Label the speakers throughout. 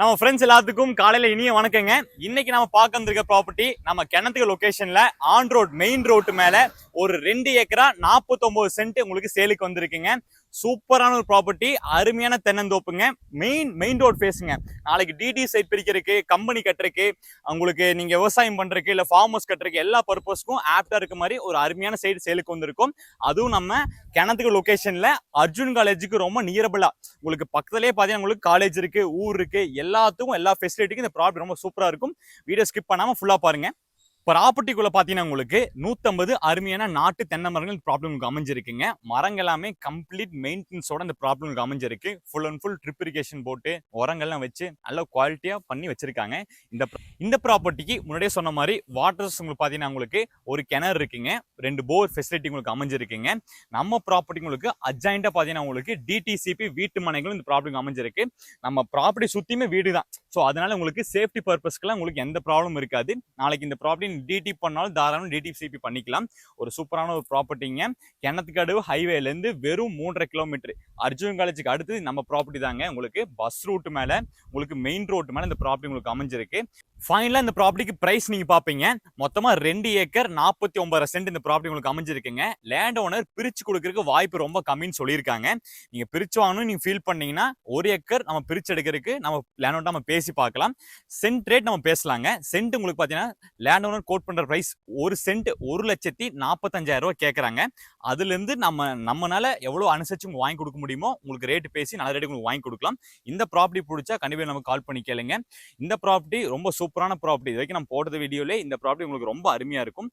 Speaker 1: நம்ம ஃப்ரெண்ட்ஸ் எல்லாத்துக்கும் காலையில இனிய வணக்கங்க. இன்னைக்கு நம்ம பார்க்க வந்திருக்க ப்ராப்பர்ட்டி நம்ம கிணத்துக்கு லொகேஷன்ல ஆன் ரோட் மெயின் ரோட்டு மேல ஒரு ரெண்டு ஏக்கரா 49 சென்ட் உங்களுக்கு சேலுக்கு வந்திருக்குங்க. சூப்பரான ஒரு ப்ராப்பர்ட்டி அருமையான தென்னந்தோப்புங்க. மெயின் மெயின் ரோட் ஃபேஸுங்க நாளைக்கு டிடி சைட் பிரிக்கிறதுக்கு கம்பெனி கட்டுறதுக்கு உங்களுக்கு நீங்கள் விவசாயம் பண்ணுறதுக்கு இல்லை ஃபார்ம் ஃபார்மர்ஸ் கட்டுறதுக்கு எல்லா பர்பஸ்க்கும் ஆப்டாக இருக்க மாதிரி ஒரு அருமையான சைடு சேலுக்கு வந்திருக்கும். அதுவும் நம்ம கிணத்துக்கு லொக்கேஷனில் அர்ஜுன் காலேஜுக்கு ரொம்ப நியரபிளாக உங்களுக்கு பக்கத்துலேயே பார்த்தீங்கன்னா உங்களுக்கு காலேஜ் இருக்குது ஊர் இருக்குது எல்லாத்துக்கும் எல்லா ஃபெசிலிட்டிக்கும் இந்த ப்ராப்பர்ட்டி ரொம்ப சூப்பராக இருக்கும். வீடியோ ஸ்கிப் பண்ணாமல் ஃபுல்லாக பாருங்கள் ப்ராப்பர்ட்டிக்குள்ளே பார்த்தீங்கன்னா உங்களுக்கு நூற்றம்பது அருமையான நாட்டு தென்னை மரங்கள் இந்த ப்ராப்ளம் உங்களுக்கு அமைஞ்சிருக்குங்க. மரங்கள் எல்லாமே கம்ப்ளீட் மெயின்டெனன்ஸோட இந்த ப்ராப்ளம் அமைஞ்சிருக்கு. Full and full drip irrigation போட்டு உரங்கள்லாம் வச்சு நல்ல குவாலிட்டியாக பண்ணி வச்சிருக்காங்க. இந்த இந்த ப்ராப்பர்ட்டிக்கு முன்னாடியே சொன்ன மாதிரி வாட்டர்ஸ் உங்களுக்கு பார்த்தீங்கன்னா உங்களுக்கு ஒரு கிணறு இருக்குங்க. ரெண்டு போர் ஃபெசிலிட்டி உங்களுக்கு அமைஞ்சிருக்குங்க. நம்ம ப்ராப்பர்ட்டி உங்களுக்கு அட்ஜாயிண்டாக பார்த்தீங்கன்னா உங்களுக்கு டிடிசிபி வீட்டு மனைகளும் இந்த ப்ராப்ளம் அமைஞ்சிருக்கு. நம்ம ப்ராப்பர்ட்டி சுற்றியுமே வீடு தான் ஸோ அதனால் உங்களுக்கு சேஃப்டி பர்பஸ்க்குலாம் உங்களுக்கு எந்த ப்ராப்ளம் இருக்காது. நாளைக்கு இந்த ப்ராப்பர்ட்டி டிடி பண்ணாலும் தாராளம் டிடிசிபி பண்ணிக்கலாம். ஒரு சூப்பரான ஒரு ப்ராப்பர்ட்டிங்க கிணத்துக்காடு ஹைவேலேருந்து வெறும் மூன்றரை கிலோமீட்டர் அர்ஜுன் காலேஜுக்கு அடுத்து நம்ம ப்ராப்பர்ட்டி தாங்க. உங்களுக்கு பஸ் ரூட் மேலே உங்களுக்கு மெயின் ரோட்டு மேலே இந்த ப்ராப்பர்ட்டி உங்களுக்கு அமைஞ்சிருக்கு. ஃபைனலாக இந்த ப்ராப்பர்ட்டிக்கு ப்ரைஸ் நீங்கள் பார்ப்பீங்க மொத்தமாக ரெண்டு ஏக்கர் நாற்பத்தி ஒன்பது சென்ட் இந்த ப்ராப்பர்ட்டி உங்களுக்கு அமைஞ்சிருக்குங்க. லேண்ட் ஓனர் பிரித்து கொடுக்கறதுக்கு வாய்ப்பு ரொம்ப கம்மின்னு சொல்லியிருக்காங்க. நீங்கள் பிரிச்சு வாங்கணும்னு நீங்கள் ஃபீல் பண்ணீங்கன்னா ஒரு ஏக்கர் நம்ம பிரிச்சு எடுக்கிறதுக்கு நம்ம லேண்ட் நம்ம பேசி பேசி பார்க்கலாம். சென்ட் ரேட் நம்ம பேசலாங்க. சென்ட் உங்களுக்கு பாத்தீங்கன்னா லேண்ட் ஓனர் கோட் பண்ற ப்ரைஸ் ஒரு சென்ட் ஒரு லட்சத்தி நாற்பத்தஞ்சாயிரம் ரூபாய் கேட்குறாங்க அதுல இருந்து நம்ம நம்மளால எவ்வளோ அனுசரிச்சு உங்களுக்கு வாங்கி கொடுக்க முடியுமோ உங்களுக்கு ரேட் பேசி நல்ல ரேட்டு உங்களுக்கு வாங்கி கொடுக்கலாம். இந்த ப்ராப்பர்ட்டி பிடிச்சா கண்டிப்பாக நம்ம கால் பண்ணி கேளுங்க. இந்த ப்ராப்பர்ட்டி ரொம்ப சூப்பரான ப்ராப்பர்ட்டி இது வரைக்கும் நம்ம போட்டது வீடியோல இந்த ப்ராப்பர்ட்டி உங்களுக்கு ரொம்ப அருமையாக இருக்கும்.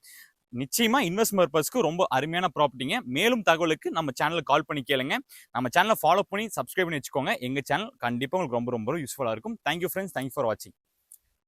Speaker 1: நிச்சயமா இன்வெஸ்ட் பர்பஸ்க்கு ரொம்ப அருமையான ப்ராப்பர்ட்டிங்க. மேலும் தகவலுக்கு நம்ம சேனலுக்கு கால் பண்ணி கேளுங்க. நம்ம சேனலை ஃபாலோ பண்ணி சப்ஸ்கிரைப் பண்ணி வச்சுக்கோங்க. எங்க சேனல் கண்டிப்பா உங்களுக்கு ரொம்ப ரொம்ப யூஸ்ஃபுல்லா இருக்கும். தேங்க்யூ ஃப்ரெண்ட்ஸ் தேங்க்யூ ஃபார் வாட்சிங்